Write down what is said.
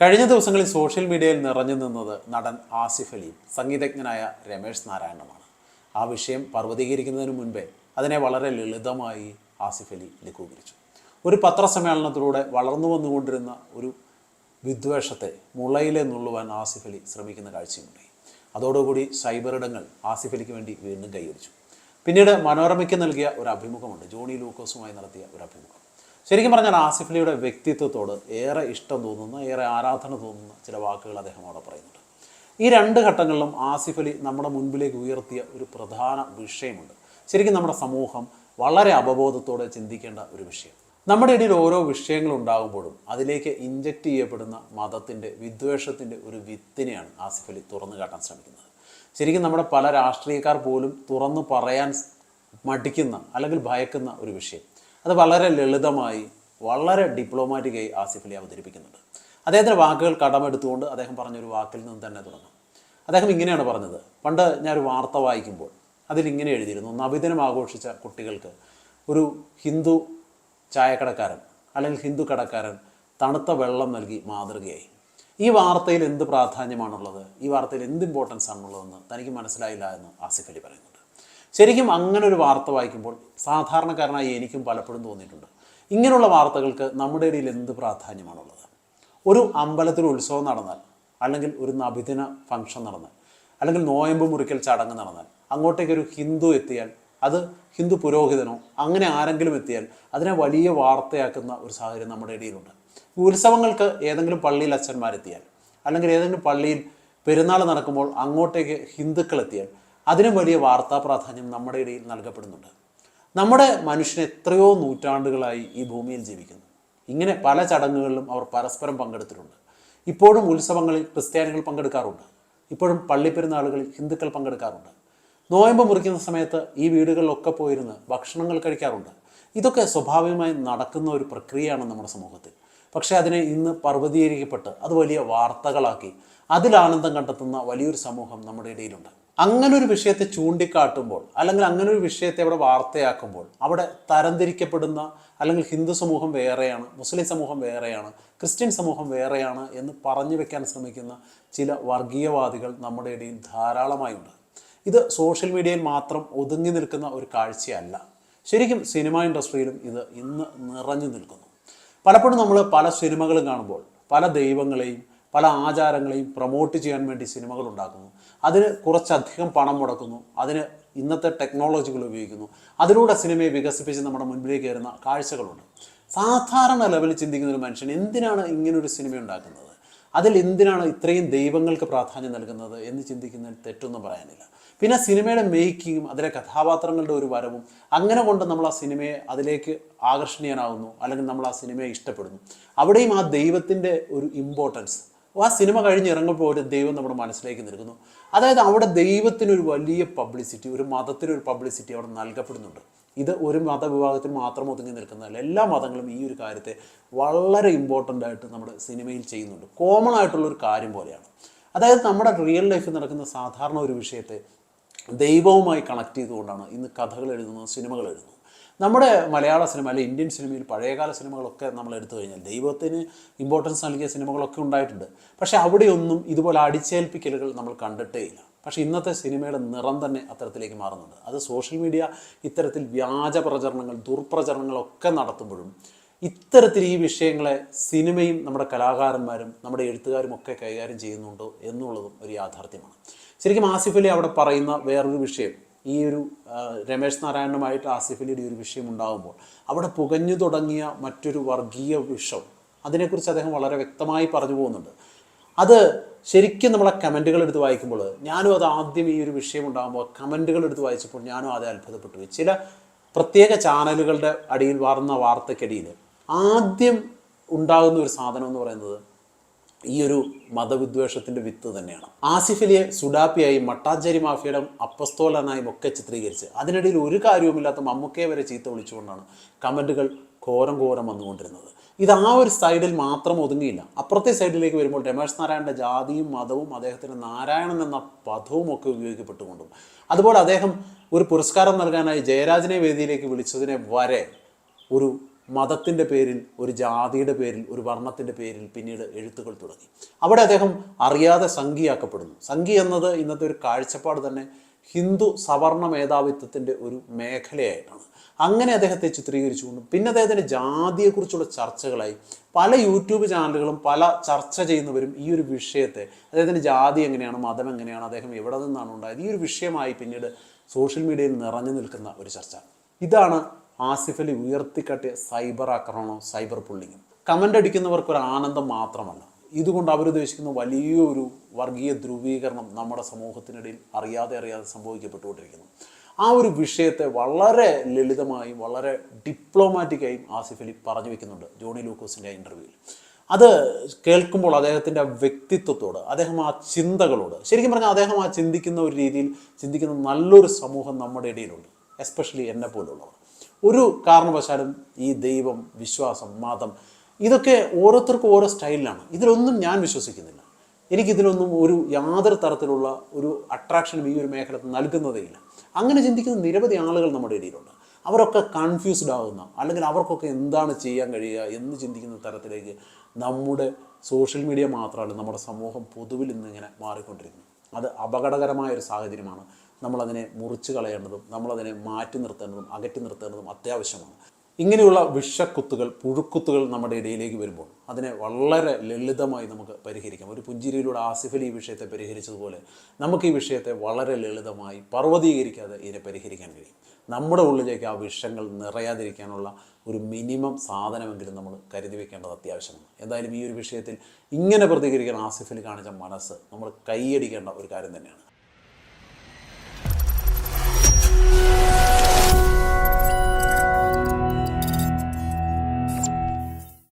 കഴിഞ്ഞ ദിവസങ്ങളിൽ സോഷ്യൽ മീഡിയയിൽ നിറഞ്ഞു നിന്നത് നടൻ ആസിഫ് അലിയും സംഗീതജ്ഞനായ രമേശ് നാരായണനുമാണ്. ആ വിഷയം പർവതീകരിക്കുന്നതിന് മുൻപേ അതിനെ വളരെ ലളിതമായി ആസിഫ് അലി ലഘൂകരിച്ചു. ഒരു പത്രസമ്മേളനത്തിലൂടെ വളർന്നു വന്നുകൊണ്ടിരുന്ന ഒരു വിദ്വേഷത്തെ മുളയിലെ നുള്ളുവാൻ ആസിഫ് അലി ശ്രമിക്കുന്ന കാഴ്ചയുണ്ടായി. അതോടുകൂടി സൈബർ ഇടങ്ങൾ ആസിഫ് അലിക്ക് വേണ്ടി വീണ്ടും കൈവരിച്ചു പിന്നീട് മനോരമയ്ക്ക് നൽകിയ ഒരു അഭിമുഖമുണ്ട്. ജോണി ലൂക്കോസുമായി നടത്തിയ ഒരു അഭിമുഖം. ശരിക്കും പറഞ്ഞാൽ ആസിഫ് അലിയുടെ വ്യക്തിത്വത്തോട് ഏറെ ഇഷ്ടം തോന്നുന്ന ഏറെ ആരാധന തോന്നുന്ന ചില വാക്കുകൾ അദ്ദേഹം അവിടെ പറയുന്നുണ്ട്. ഈ രണ്ട് ഘട്ടങ്ങളിലും ആസിഫ് അലി നമ്മുടെ മുൻപിലേക്ക് ഉയർത്തിയ ഒരു പ്രധാന വിഷയമുണ്ട്. ശരിക്കും നമ്മുടെ സമൂഹം വളരെ അവബോധത്തോടെ ചിന്തിക്കേണ്ട ഒരു വിഷയം. നമ്മുടെ ഇടയിൽ ഓരോ വിഷയങ്ങൾ ഉണ്ടാകുമ്പോഴും അതിലേക്ക് ഇഞ്ചക്ട് ചെയ്യപ്പെടുന്ന മതത്തിന്റെ വിദ്വേഷത്തിന്റെ ഒരു വിത്തിനെയാണ് ആസിഫ് അലി തുറന്നു കാട്ടാൻ ശ്രമിക്കുന്നത്. ശരിക്കും നമ്മുടെ പല രാഷ്ട്രീയക്കാർ പോലും തുറന്നു പറയാൻ മടിക്കുന്ന അല്ലെങ്കിൽ ഭയക്കുന്ന ഒരു വിഷയം. അത് വളരെ ലളിതമായി വളരെ ഡിപ്ലോമാറ്റിക്കായി ആസിഫ് അലി അവതരിപ്പിക്കുന്നുണ്ട്. അദ്ദേഹത്തിന്റെ വാക്കുകൾ കടമെടുത്തുകൊണ്ട് അദ്ദേഹം പറഞ്ഞൊരു വാക്കിൽ നിന്ന് തന്നെ തുടങ്ങും. അദ്ദേഹം ഇങ്ങനെയാണ് പറഞ്ഞത്. പണ്ട് ഞാനൊരു വാർത്ത വായിക്കുമ്പോൾ അതിലിങ്ങനെ എഴുതിയിരുന്നു നബിദിനം ആഘോഷിച്ച കുട്ടികൾക്ക് ഒരു ഹിന്ദു ചായക്കടക്കാരൻ അല്ലെങ്കിൽ ഹിന്ദു കടക്കാരൻ തണുത്ത വെള്ളം നൽകി മാതൃകയായി. ഈ വാർത്തയിൽ എന്ത് പ്രാധാന്യമാണുള്ളത്? ഈ വാർത്തയിൽ എന്ത് ഇമ്പോർട്ടൻസ് ആണുള്ളതെന്ന് തനിക്ക് മനസ്സിലായില്ല എന്ന് ആസിഫ് അലി പറയുന്നുണ്ട് ശരിക്കും അങ്ങനെ ഒരു വാർത്ത വായിക്കുമ്പോൾ സാധാരണക്കാരനായി എനിക്കും പലപ്പോഴും തോന്നിയിട്ടുണ്ട്. ഇങ്ങനെയുള്ള വാർത്തകൾക്ക് നമ്മുടെ ഇടയിൽ എന്ത് പ്രാധാന്യമാണുള്ളത്? ഒരു അമ്പലത്തിൽ ഉത്സവം നടന്നാൽ അല്ലെങ്കിൽ ഒരു നബിദിന ഫംഗ്ഷൻ നടന്നാൽ അല്ലെങ്കിൽ നോയമ്പ് മുറിക്കൽ ചടങ്ങ് നടന്നാൽ അങ്ങോട്ടേക്ക് ഒരു ഹിന്ദു എത്തിയാൽ അത് ഹിന്ദു പുരോഹിതനോ അങ്ങനെ ആരെങ്കിലും എത്തിയാൽ അതിനെ വലിയ വാർത്തയാക്കുന്ന ഒരു സാഹചര്യം നമ്മുടെ ഇടയിലുണ്ട്. ഉത്സവങ്ങൾക്ക് ഏതെങ്കിലും പള്ളിയിൽ അച്ഛന്മാരെത്തിയാൽ അല്ലെങ്കിൽ ഏതെങ്കിലും പള്ളിയിൽ പെരുന്നാൾ നടക്കുമ്പോൾ അങ്ങോട്ടേക്ക് ഹിന്ദുക്കൾ എത്തിയാൽ അതിനും വലിയ വാർത്താ പ്രാധാന്യം നമ്മുടെ ഇടയിൽ നൽകപ്പെടുന്നുണ്ട്. നമ്മുടെ മനുഷ്യൻ എത്രയോ നൂറ്റാണ്ടുകളായി ഈ ഭൂമിയിൽ ജീവിക്കുന്നു. ഇങ്ങനെ പല ചടങ്ങുകളിലും അവർ പരസ്പരം പങ്കെടുത്തിട്ടുണ്ട്. ഇപ്പോഴും ഉത്സവങ്ങളിൽ ക്രിസ്ത്യാനികൾ പങ്കെടുക്കാറുണ്ട്. ഇപ്പോഴും പള്ളിപ്പെരുന്നാളുകളിൽ ഹിന്ദുക്കൾ പങ്കെടുക്കാറുണ്ട്. നോയമ്പ് മുറിക്കുന്ന സമയത്ത് ഈ വീടുകളിലൊക്കെ പോയിരുന്ന് ഭക്ഷണങ്ങൾ കഴിക്കാറുണ്ട്. ഇതൊക്കെ സ്വാഭാവികമായി നടക്കുന്ന ഒരു പ്രക്രിയയാണ് നമ്മുടെ സമൂഹത്തിൽ. പക്ഷേ അതിനെ ഇന്ന് പർവതീകരിക്കപ്പെട്ട് അത് വലിയ വാർത്തകളാക്കി അതിൽ ആനന്ദം കണ്ടെത്തുന്ന വലിയൊരു സമൂഹം നമ്മുടെ ഇടയിലുണ്ട്. അങ്ങനെ ഒരു വിഷയത്തെ ചൂണ്ടിക്കാട്ടുമ്പോൾ അല്ലെങ്കിൽ അങ്ങനെ ഒരു വിഷയത്തെ അവിടെ വാർത്തയാക്കുമ്പോൾ അവിടെ തരംതിരിക്കപ്പെടുന്ന അല്ലെങ്കിൽ ഹിന്ദു സമൂഹം വേറെയാണ് മുസ്ലിം സമൂഹം വേറെയാണ് ക്രിസ്ത്യൻ സമൂഹം വേറെയാണ് എന്ന് പറഞ്ഞു വെക്കാൻ ശ്രമിക്കുന്ന ചില വർഗീയവാദികൾ നമ്മുടെ ഇടയിൽ ധാരാളമായുണ്ട് ഇത് സോഷ്യൽ മീഡിയയിൽ മാത്രം ഒതുങ്ങി നിൽക്കുന്ന ഒരു കാഴ്ചയല്ല. ശരിക്കും സിനിമ ഇൻഡസ്ട്രിയിലും ഇത് ഇന്ന് നിറഞ്ഞു നിൽക്കുന്നു. പലപ്പോഴും നമ്മൾ പല സിനിമകളും കാണുമ്പോൾ പല ദൈവങ്ങളെയും പല ആചാരങ്ങളെയും പ്രൊമോട്ട് ചെയ്യാൻ വേണ്ടി സിനിമകൾ ഉണ്ടാക്കുന്നു. അതിന് കുറച്ചധികം പണം മുടക്കുന്നു. അതിന് ഇന്നത്തെ ടെക്നോളജികൾ ഉപയോഗിക്കുന്നു. അതിലൂടെ സിനിമയെ വികസിപ്പിച്ച് നമ്മുടെ മുൻപിലേക്ക് വരുന്ന കാഴ്ചകളുണ്ട്. സാധാരണ ലെവലിൽ ചിന്തിക്കുന്ന ഒരു മനുഷ്യൻ എന്തിനാണ് ഇങ്ങനൊരു സിനിമ ഉണ്ടാക്കുന്നത്? അതിൽ എന്തിനാണ് ഇത്രയും ദൈവങ്ങൾക്ക് പ്രാധാന്യം നൽകുന്നത് എന്ന് ചിന്തിക്കുന്നതിൽ തെറ്റൊന്നും പറയാനില്ല. പിന്നെ സിനിമയുടെ മേക്കിങ്ങും അതിലെ കഥാപാത്രങ്ങളുടെ ഒരു വരവും അങ്ങനെ കൊണ്ട് നമ്മൾ ആ സിനിമയെ അതിലേക്ക് ആകർഷണീയനാകുന്നു. അല്ലെങ്കിൽ നമ്മൾ ആ സിനിമയെ ഇഷ്ടപ്പെടുന്നു. അവിടെയും ആ ദൈവത്തിന്റെ ഒരു ഇമ്പോർട്ടൻസ് ആ സിനിമ കഴിഞ്ഞ് ഇറങ്ങുമ്പോൾ ഒരു ദൈവം നമ്മുടെ മനസ്സിലേക്ക് നിൽക്കുന്നു അതായത് അവിടെ ദൈവത്തിനൊരു വലിയ പബ്ലിസിറ്റി ഒരു മതത്തിനൊരു പബ്ലിസിറ്റി അവിടെ നൽകപ്പെടുന്നുണ്ട്. ഇത് ഒരു മതവിഭാഗത്തിന് മാത്രം ഒതുങ്ങി നിൽക്കുന്നതല്ല എല്ലാ മതങ്ങളും ഈ ഒരു കാര്യത്തെ വളരെ ഇമ്പോർട്ടന്റ് ആയിട്ട് നമ്മുടെ സിനിമയിൽ ചെയ്യുന്നുണ്ട്. കോമൺ ആയിട്ടുള്ള ഒരു കാര്യം പോലെയാണ്. അതായത് നമ്മുടെ റിയൽ ലൈഫിൽ നടക്കുന്ന സാധാരണ ഒരു വിഷയത്തെ ദൈവവുമായി കണക്ട് ചെയ്തുകൊണ്ടാണ് ഇന്ന് കഥകൾ എഴുതുന്നത് സിനിമകൾ എഴുതുന്നത്. നമ്മുടെ മലയാള സിനിമ അല്ലെങ്കിൽ ഇന്ത്യൻ സിനിമയിൽ പഴയകാല സിനിമകളൊക്കെ നമ്മൾ എടുത്തു കഴിഞ്ഞാൽ ദൈവത്തിന് ഇമ്പോർട്ടൻസ് നൽകിയ സിനിമകളൊക്കെ ഉണ്ടായിട്ടുണ്ട്. പക്ഷേ അവിടെയൊന്നും ഇതുപോലെ അടിച്ചേൽപ്പിക്കലുകൾ നമ്മൾ കണ്ടിട്ടേ ഇല്ല. പക്ഷേ ഇന്നത്തെ സിനിമയുടെ നിറം തന്നെ അത്തരത്തിലേക്ക് മാറുന്നുണ്ട്. അത് സോഷ്യൽ മീഡിയ ഇത്തരത്തിൽ വ്യാജ പ്രചരണങ്ങൾ ദുർപ്രചരണങ്ങളൊക്കെ നടത്തുമ്പോഴും ഇത്തരത്തിൽ ഈ വിഷയങ്ങളെ സിനിമയും നമ്മുടെ കലാകാരന്മാരും നമ്മുടെ എഴുത്തുകാരും ഒക്കെ കൈകാര്യം ചെയ്യുന്നുണ്ടോ എന്നുള്ളതും ഒരു യാഥാർത്ഥ്യമാണ്. ശരിക്കും ആസിഫലി അവിടെ പറയുന്ന വേറൊരു വിഷയം ഈ ഒരു രമേശ് നാരായണനുമായിട്ട് ആസിഫിന്റെ ഒരു വിഷയം ഉണ്ടാകുമ്പോൾ അവിടെ പുകഞ്ഞു തുടങ്ങിയ മറ്റൊരു വർഗീയ വിഷം അതിനെക്കുറിച്ച് അദ്ദേഹം വളരെ വ്യക്തമായി പറഞ്ഞു പോകുന്നുണ്ട്. അത് ശരിക്കും നമ്മളെ കമന്റുകൾ എടുത്ത് വായിക്കുമ്പോൾ ഞാനും അത് ആദ്യം ഈ ഒരു വിഷയം ഉണ്ടാകുമ്പോൾ കമന്റുകൾ എടുത്ത് വായിച്ചപ്പോൾ ഞാനും അത് അത്ഭുതപ്പെട്ടു. ചില പ്രത്യേക ചാനലുകളുടെ അടിയിൽ വാർന്ന വാർത്തക്കടിയിൽ ആദ്യം ഉണ്ടാകുന്ന ഒരു സാധനം എന്ന് പറയുന്നത് ഈ ഒരു മതവിദ്വേഷത്തിന്റെ വിത്ത് തന്നെയാണ്. ആസിഫ് അലിയെ സുഡാപ്പിയായി മട്ടാഞ്ചേരി മാഫിയയുടെ അപ്പസ്തോലനായും ഒക്കെ ചിത്രീകരിച്ച് അതിനിടയിൽ ഒരു കാര്യവുമില്ലാത്ത മമ്മൂക്കയെ വരെ ചീത്ത വിളിച്ചുകൊണ്ടാണ് കമന്റുകൾ ഘോരം ഘോരം വന്നുകൊണ്ടിരുന്നത്. ഇത് ആ ഒരു സൈഡിൽ മാത്രം ഒതുങ്ങിയില്ല. അപ്പുറത്തെ സൈഡിലേക്ക് വരുമ്പോൾ രമേശ് നാരായണന്റെ ജാതിയും മതവും അദ്ദേഹത്തിന് നാരായണൻ എന്ന പദവും ഒക്കെ ഉപയോഗിക്കപ്പെട്ടുകൊണ്ടും അതുപോലെ അദ്ദേഹം ഒരു പുരസ്കാരം നൽകാനായി ജയരാജനെ വേദിയിലേക്ക് വിളിച്ചതിനെ വരെ ഒരു മതത്തിന്റെ പേരിൽ ഒരു ജാതിയുടെ പേരിൽ ഒരു വർണത്തിന്റെ പേരിൽ പിന്നീട് എഴുത്തുകൾ തുടങ്ങി. അവിടെ അദ്ദേഹം അറിയാതെ സംഘിയാക്കപ്പെടുന്നു സംഘി എന്നത് ഇന്നത്തെ ഒരു കാഴ്ചപ്പാട് തന്നെ ഹിന്ദു സവർണ മേധാവിത്വത്തിന്റെ ഒരു മേഖലയായിട്ടാണ്. അങ്ങനെ അദ്ദേഹത്തെ ചിത്രീകരിച്ചുകൊണ്ടും പിന്നെ അദ്ദേഹത്തിന്റെ ജാതിയെക്കുറിച്ചുള്ള ചർച്ചകളായി പല യൂട്യൂബ് ചാനലുകളും പല ചർച്ച ചെയ്യുന്നവരും ഈ ഒരു വിഷയത്തെ അദ്ദേഹത്തിന്റെ ജാതി എങ്ങനെയാണ് മതം എങ്ങനെയാണ് അദ്ദേഹം എവിടെ നിന്നാണ് ഉണ്ടായത് ഈ ഒരു വിഷയമായി പിന്നീട് സോഷ്യൽ മീഡിയയിൽ നിറഞ്ഞു നിൽക്കുന്ന ഒരു ചർച്ച. ഇതാണ് ആസിഫ് അലി ഉയർത്തിക്കാട്ടിയ സൈബർ ആക്രമണവും സൈബർ പുള്ളിങ്ങും കമന്റ് അടിക്കുന്നവർക്ക് ഒരു ആനന്ദം മാത്രമല്ല. ഇതുകൊണ്ട് അവരുദ്ദേശിക്കുന്ന വലിയൊരു വർഗീയ ധ്രുവീകരണം നമ്മുടെ സമൂഹത്തിനിടയിൽ അറിയാതെ അറിയാതെ സംഭവിക്കപ്പെട്ടുകൊണ്ടിരിക്കുന്നു. ആ ഒരു വിഷയത്തെ വളരെ ലളിതമായും വളരെ ഡിപ്ലോമാറ്റിക്കായും ആസിഫ് അലി പറഞ്ഞു വെക്കുന്നുണ്ട് ജോണി ലൂക്കോസിന്റെ ഇന്റർവ്യൂവിൽ അത് കേൾക്കുമ്പോൾ അദ്ദേഹത്തിന്റെ വ്യക്തിത്വത്തോട് അദ്ദേഹം ആ ചിന്തകളോട് ശരിക്കും പറഞ്ഞാൽ അദ്ദേഹം ആ ചിന്തിക്കുന്ന ഒരു രീതിയിൽ ചിന്തിക്കുന്ന നല്ലൊരു സമൂഹം നമ്മുടെ ഇടയിലുണ്ട്. എസ്പെഷ്യലി എന്നെ പോലുള്ളവർ. ഒരു കാരണവശാലും ഈ ദൈവം വിശ്വാസം മതം ഇതൊക്കെ ഓരോരുത്തർക്കും ഓരോ സ്റ്റൈലിലാണ്. ഇതിലൊന്നും ഞാൻ വിശ്വസിക്കുന്നില്ല. എനിക്കിതിലൊന്നും ഒരു യാതൊരു തരത്തിലുള്ള ഒരു അട്രാക്ഷനും ഈ ഒരു മേഖല നൽകുന്നതേ ഇല്ല. അങ്ങനെ ചിന്തിക്കുന്ന നിരവധി ആളുകൾ നമ്മുടെ ഇടയിലുണ്ട്. അവരൊക്കെ കൺഫ്യൂസ്ഡ് ആകുന്ന അല്ലെങ്കിൽ അവർക്കൊക്കെ എന്താണ് ചെയ്യാൻ കഴിയുക എന്ന് ചിന്തിക്കുന്ന തരത്തിലേക്ക് നമ്മുടെ സോഷ്യൽ മീഡിയ മാത്രമല്ല നമ്മുടെ സമൂഹം പൊതുവിൽ ഇന്നിങ്ങനെ മാറിക്കൊണ്ടിരിക്കുന്നു. അത് അപകടകരമായ ഒരു സാഹചര്യമാണ്. നമ്മളതിനെ മുറിച്ച് കളയേണ്ടതും നമ്മളതിനെ മാറ്റി നിർത്തേണ്ടതും അകറ്റി നിർത്തേണ്ടതും അത്യാവശ്യമാണ്. ഇങ്ങനെയുള്ള വിഷക്കുത്തുകൾ പുഴുക്കുത്തുകൾ നമ്മുടെ ഇടയിലേക്ക് വരുമ്പോൾ അതിനെ വളരെ ലളിതമായി നമുക്ക് പരിഹരിക്കാം. ഒരു പുഞ്ചിരിയിലൂടെ ആസിഫ് അലി ഈ വിഷയത്തെ പരിഹരിച്ചതുപോലെ നമുക്ക് ഈ വിഷയത്തെ വളരെ ലളിതമായി പർവതീകരിക്കാതെ ഇതിനെ പരിഹരിക്കാൻ കഴിയും. നമ്മുടെ ഉള്ളിലേക്ക് ആ വിഷങ്ങൾ നിറയാതിരിക്കാനുള്ള ഒരു മിനിമം സാധനമെങ്കിലും നമ്മൾ കരുതി വെക്കേണ്ടത് അത്യാവശ്യമാണ്. എന്തായാലും ഈ ഒരു വിഷയത്തിൽ ഇങ്ങനെ പ്രതികരിക്കാൻ ആസിഫലി കാണിച്ച മനസ്സ് നമ്മൾ കൈയടിക്കേണ്ട ഒരു കാര്യം തന്നെയാണ്.